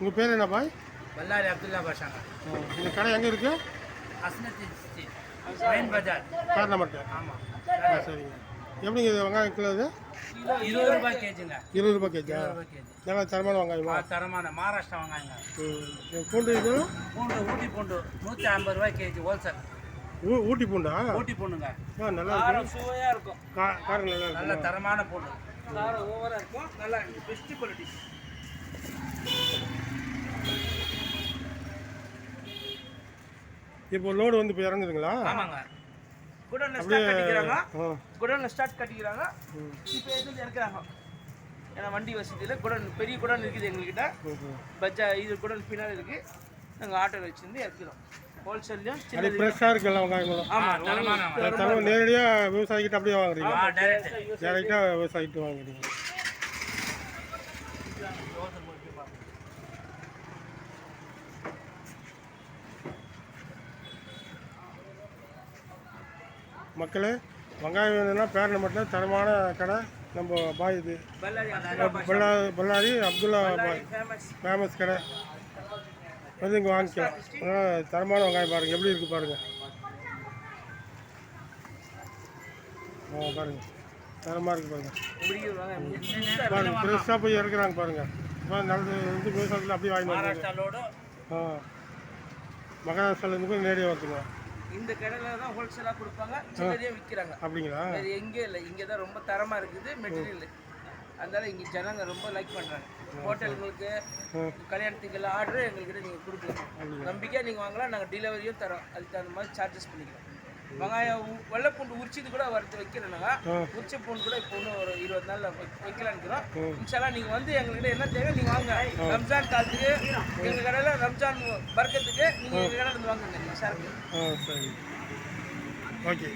உங்கள் பேர் என்ன பாய்? பல்லாரி அப்துல்லா பாஷாங்க இந்த கடை எங்கே இருக்குது அஸ்னத்தி ஸ்ட்ரீட் மெயின் பஜார் கார் ஆமாம் சரிங்க. எப்படிங்க இது வெங்காயம் கிலோ இது? இருபது ரூபாய் கேஜிங்க. இருபது ரூபாய் கேஜா இருபது ரூபாய் கேஜி. நல்லா தரமான வெங்காயமா தரமான. மகாராஷ்டிரா வெங்காயங்க. பூண்டு இது? பூண்டு ஊட்டி பூண்டு. நூற்றி ஐம்பது ரூபாய் கேஜி ஹோல்சேல் ஊ ஊட்டி பூண்டா? ஊட்டி பூண்டுங்க. ஆ நல்லா இருக்கு. காரம் சுவையாக இருக்கும். கா காரம் நல்லா நல்ல தரமான பூண்டு. காரம் ஓவராக இருக்கும். நல்லா பெஸ்ட் குவாலிட்டி இப்போ லோடு வந்து இப்போ இறங்குதுங்களா? ஆமாங்க. குடோன்ல ஸ்டார்ட் கட்டிக்கிறாங்க. குடோன்ல ஸ்டார்ட் கட்டிக்கிறாங்க. இப்போ எடுத்து இறக்குறாங்க? ஏன்னா வண்டி வசதியில் குடோன் பெரிய குடோன் இருக்குது எங்ககிட்ட. பஜ்ஜா இது குடோன் பின்னால் இருக்குது நாங்கள் ஆட்டோ வச்சுருந்து இறக்கிறோம். ஹோல்சேல்லையும் ஃப்ரெஷ்ஷாக இருக்கு எல்லாம் வெங்காயங்களும் ஆமாம் நேரடியாக விவசாயிக்கிட்ட அப்படியே வாங்குறீங்க டேரக்ட் டேரெக்டாக விவசாயிக்கிட்ட வாங்குறீங்க மக்களே வெங்காயம் வேணும்னா பேர் நம்பர்ல தரமான கடை நம்ம பாய் இது. பல்லாரி பல்லா பல்லாரி அப்துல்லா பாய். ஃபேமஸ் கடை. வந்து இங்கே வாங்கிக்கலாம் அதனால் தரமான வெங்காயம் பாருங்கள் எப்படி இருக்குது பாருங்கள் ஆ பாருங்கள் தரமாக இருக்குது பாருங்கள் பாருங்கள் ஃப்ரெஷ்ஷாக போய் இறக்குறாங்க பாருங்கள் இப்போ நல்லது வந்து விவசாயத்தில் அப்படியே வாங்கி ஆ. மகாராஷ்டிராலேருந்து கூட நேரடியாக வருதுங்க இந்த கடையில தான் ஹோல்சேலாக கொடுப்பாங்க. சில்லறையாக விற்கிறாங்க அப்படிங்களா? வேறு எங்கேயும் இல்லை. இங்கே தான் ரொம்ப தரமாக இருக்குது. மெட்டீரியல் அதனால இங்கே ஜனங்க ரொம்ப லைக் பண்ணுறாங்க ஹோட்டலுங்களுக்கு ம். கல்யாணத்துக்கு ஆர்டர் எங்கள்கிட்ட நீங்கள் கொடுக்கலாம் நம்பிக்கையாக நீங்கள் வாங்கலாம். நாங்கள் டெலிவரியும் தரோம். அதுக்கு தகுந்த மாதிரி சார்ஜஸ் பண்ணிக்கிறோம். வெங்காயம் வெள்ளைப்பூண்டு உரிச்சது கூட வறுத்து வைக்கிறோம்னாங்க ம். உரிச்ச பூண்டு கூட இப்போ இன்னும் ஒரு இருபது நாளில் வைக்கலான்னுக்கிறோம். இன்ஷால்லாம் நீங்கள் வந்து எங்கள்கிட்ட என்ன தேவை நீங்கள் வாங்க. ரம்ஜான் காலத்துக்கு எங்கள் கடையில் ரம்ஜான் பர்க்கத்துக்கு நீங்கள் எங்கள் கடையில் இருந்து வாங்குங்க. சரி. ஓகே.